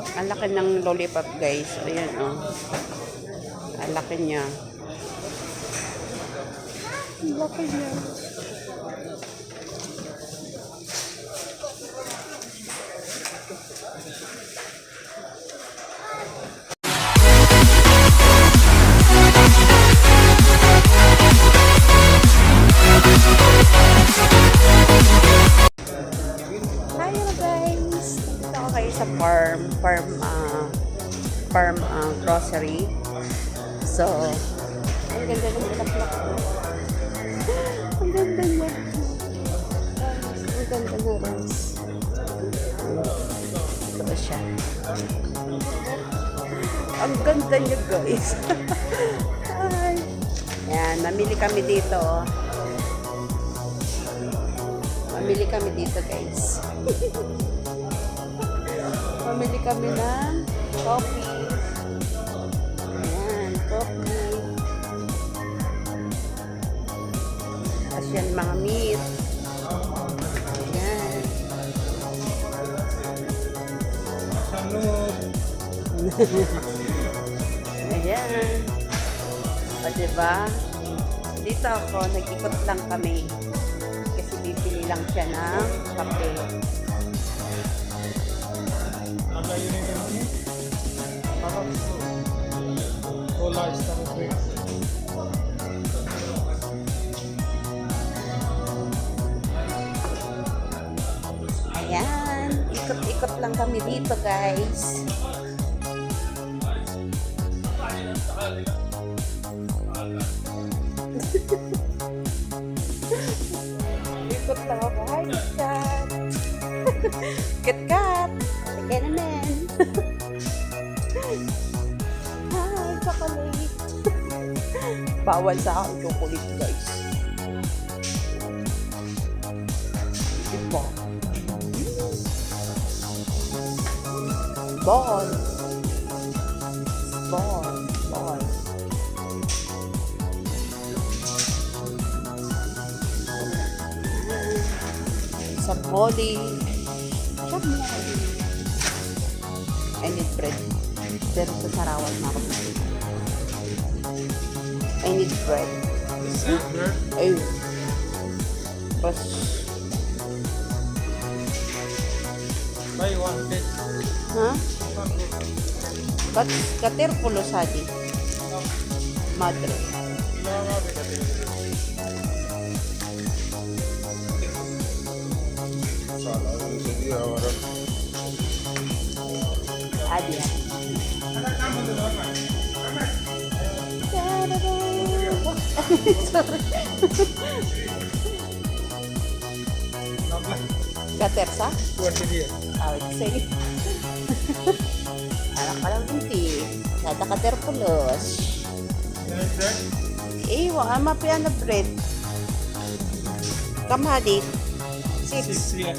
Ang laki ng lollipop, guys. Ayan, oh. Ang laki niya. Ang laki niya. Sa farm, farm, ah, farm ah, grocery. So, ang ganda ng bulaklak ko. ang ganda niya. Ang ganda na rose. Ito ba siya? Ang ganda niya guys. Hi! Yan, namili kami dito. oh. Mamili kami dito, guys. Mamili kami ng coffee. Ayan, coffee. Tapos yan, mga meat. Ayan. Ayan. O, diba? Dito ako, nag-ikot lang kami. Kasi bibili lang siya ng kape. Ayan. Ikot-ikot lang kami dito, guys. Ikot lang ako. Hi, Kat. Kat-kat. Sige Bawal sa akin chocolate, guys. Diba? Ball. Ball. Ball. Sa molly. Sa molly. I need bread. Pero sa sarawan na ako Silver. Ayun. Pas. Buy one plate. Ha? Ba't katerpulo sadi? Madre. Adi. Sorry. Katersa? Awit sa'yo. Anak ka lang hindi. Nada katerpulos. Eh, wala mapian na bread. Kamali. Six. Six, yeah.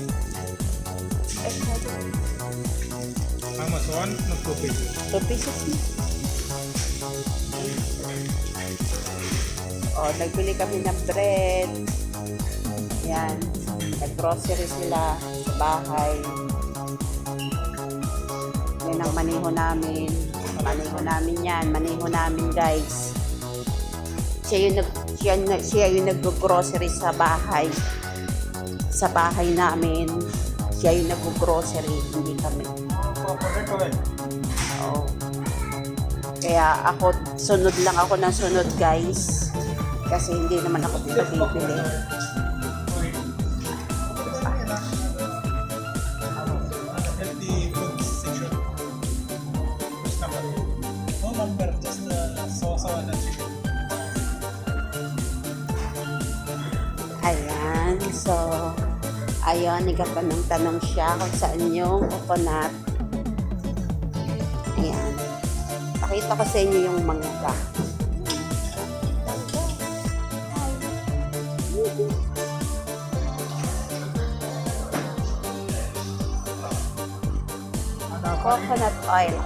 Eh, How much? One? No, two pieces. two pieces na. Oh, nagbili kami ng bread. Yan. Nag-grocery sila sa bahay. Yan ang maniho namin. Maniho namin yan. Maniho namin, guys. Siya yung, nag, siya, siya yung nag-grocery sa bahay. Sa bahay namin. Siya yung nag-grocery, hindi kami. Oo. Kaya ako, sunod lang ako ng sunod, guys. Kasi hindi naman ako dito bibili. Ayan, so, ayun, nagkatanong-tanong siya kung saan yung coconut. Pakita ko sa inyo yung mangga. Coconut oil.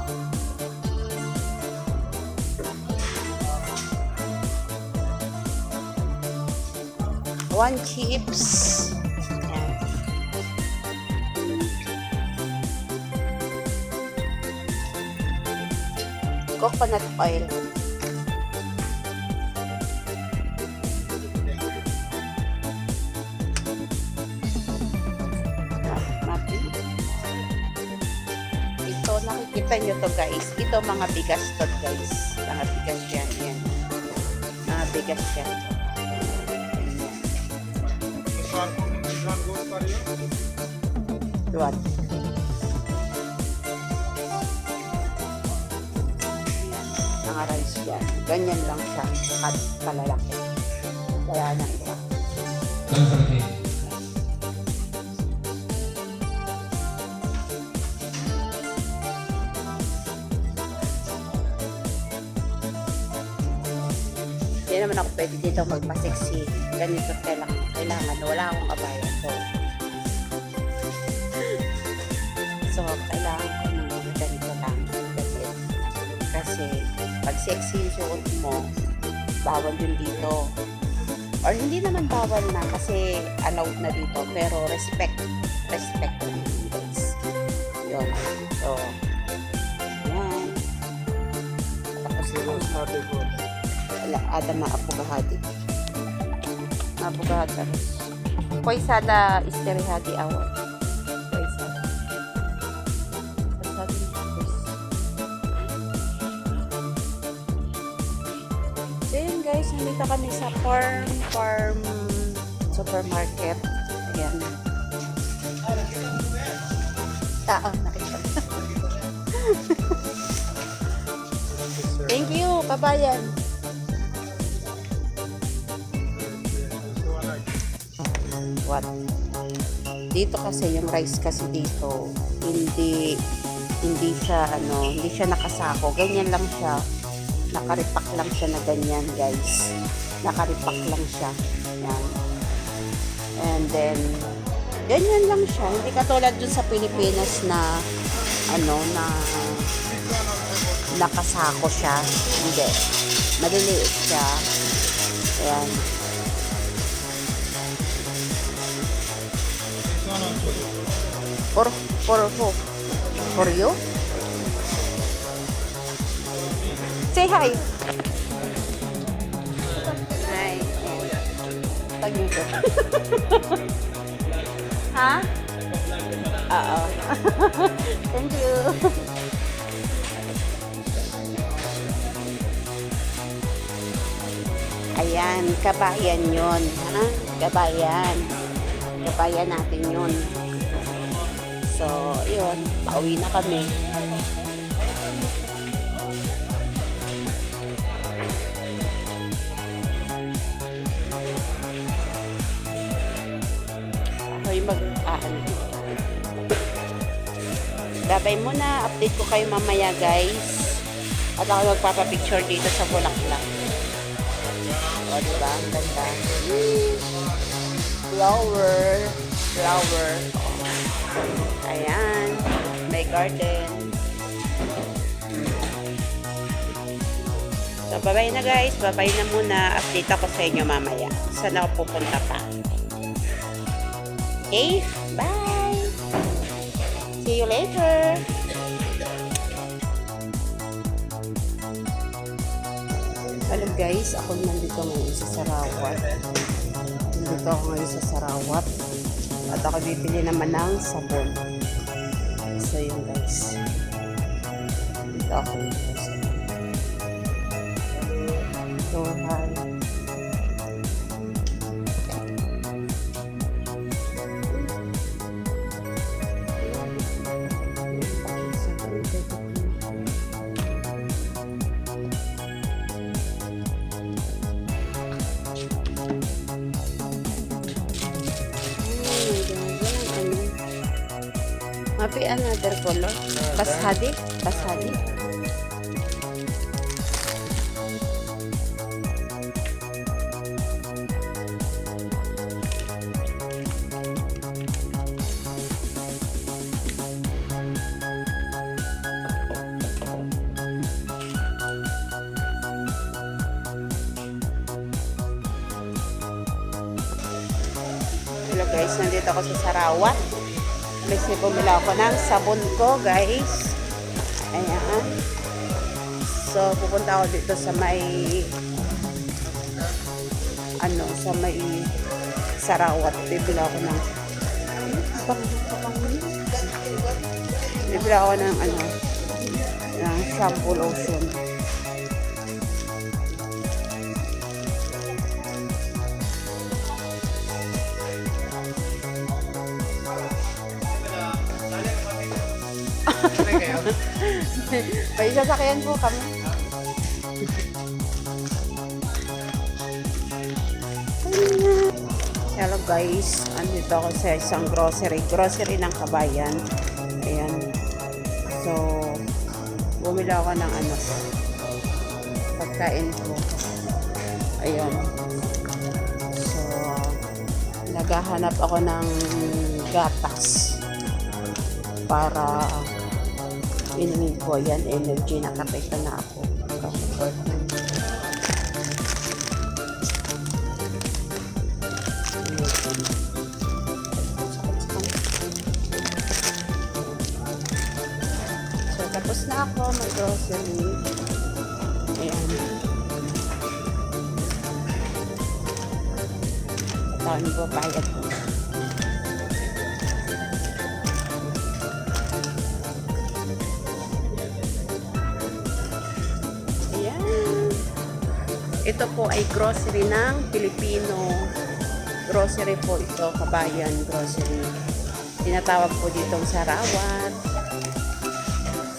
One chips. Coconut oil. Ito, nakikita nyo to guys. Ito mga bigas to guys. Mga bigas yan. yan. Mga bigas yan. This one, Mga rice yan. Ganyan lang siya. Kat kalalaki. Wala na isa. Hindi naman ako pwede dito magpa-sexy. Ganito kailangan. Kailangan. Wala akong abaya. So, So, kailangan sexy yung suot mo, bawal yun dito. Or hindi naman bawal na kasi allowed na dito. Pero respect. Respect yun, guys. Yun. So, yan. Tapos yun. Sabi ko. Ala, ada na apugahadi. Apugahadi terus. Koisada isterihadi awal. Guys, nandito kami sa farm, farm supermarket. Ayan. Tao, nakita. Thank you, kabayan. what dito kasi yung rice kasi dito hindi hindi siya ano hindi siya nakasako ganyan lang siya nakaripak lang siya na ganyan guys. Nakaripak lang siya. Yan. And then ganyan lang siya. Hindi katulad dun sa Pilipinas na ano na nakasako siya. Hindi. Maliliit siya. Ayan. For, for who? For you? Say hi. Hi. Pag nito. ha? Oo. Thank you. Ayan, kabayan yon, ha? Kabayan. Kabayan natin yun. So, yun. Pauwi na kami. Ano. Babay muna. Update ko kayo mamaya, guys. At ako magpapapicture dito sa Bulaklak. O, diba? Ang ganda. Flower. Flower. Ayan. May garden. So, bye-bye na guys. Bye-bye na muna. Update ako sa inyo mamaya. Saan ako pupunta pa. Okay? Bye! See you later! Hello guys, ako nandito ngayon sa Sarawat. Nandito ako ngayon sa Sarawat. At ako bibili naman ng sabon. So yun guys. Dito ako dito sa So Happy another color. Bashadi. Bashadi. Hello guys, nandito ako sa Sarawat. Kasi bumila ako ng sabon ko guys. Ayan. So, pupunta ako dito sa may ano, sa may Sarawat. Bibili ako ng Bibili ako ng ano, ng shampoo lotion. May sasakyan po kami. Hello guys, andito ako sa isang grocery. Grocery ng kabayan. Ayan. So, bumili ako ng ano, pagkain ko. Ayan. So, naghahanap ako ng gatas para inumin ko. Yan energy. Nakapita na ako. So tapos na ako mag grocery ayan taon po bayad ko Ito po ay grocery ng Pilipino. Grocery po ito, kabayan grocery. Tinatawag po ditong Sarawat.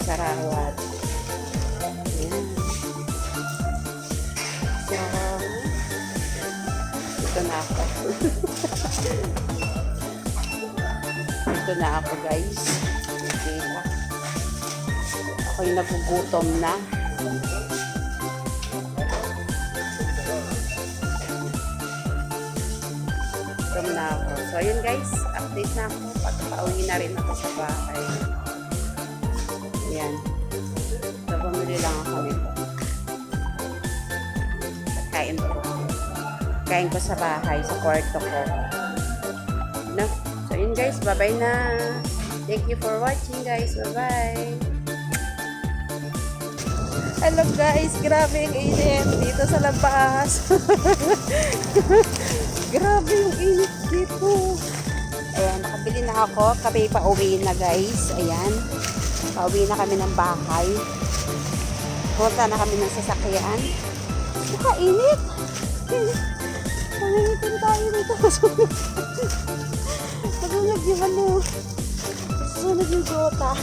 Sarawat. Ayan. So, ito na ako. ito na ako guys. Okay na. Ako'y nagugutom na. Na ako. So, yun guys. Update na ako. Pagpauwi na rin ako sa bahay. Yan. So, bumili lang ako nito. Kain ko. Kain ko sa bahay, sa kwarto ko. No? So, yun guys. Bye-bye na. Thank you for watching guys. Bye-bye. Hello guys, grabe yung init dito sa labas. grabe yung init dito. Ayan, nakabili na ako. Kami pa uwi na guys. Ayan. Pauwi na kami ng bahay. Punta na kami ng sasakyan. Nakainit. Nangingitin tayo dito. Nasunog yung ano. Nasunog yung gota.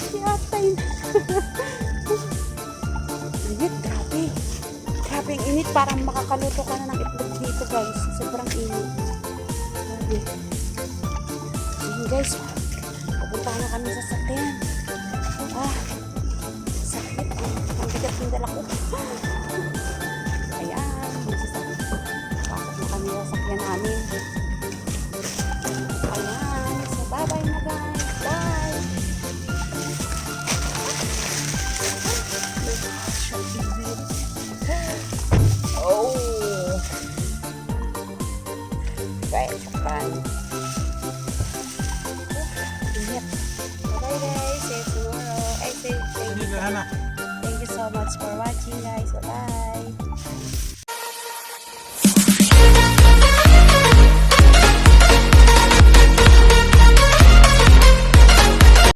Si Atay. Grabe ang init. Parang makakaluto ka na ng itlog dito, guys. Sobrang init. Grabe. Ayun, guys. Pupunta na kami sa sakyan. Ah, sakit. Ang bigat ng dala ko. that.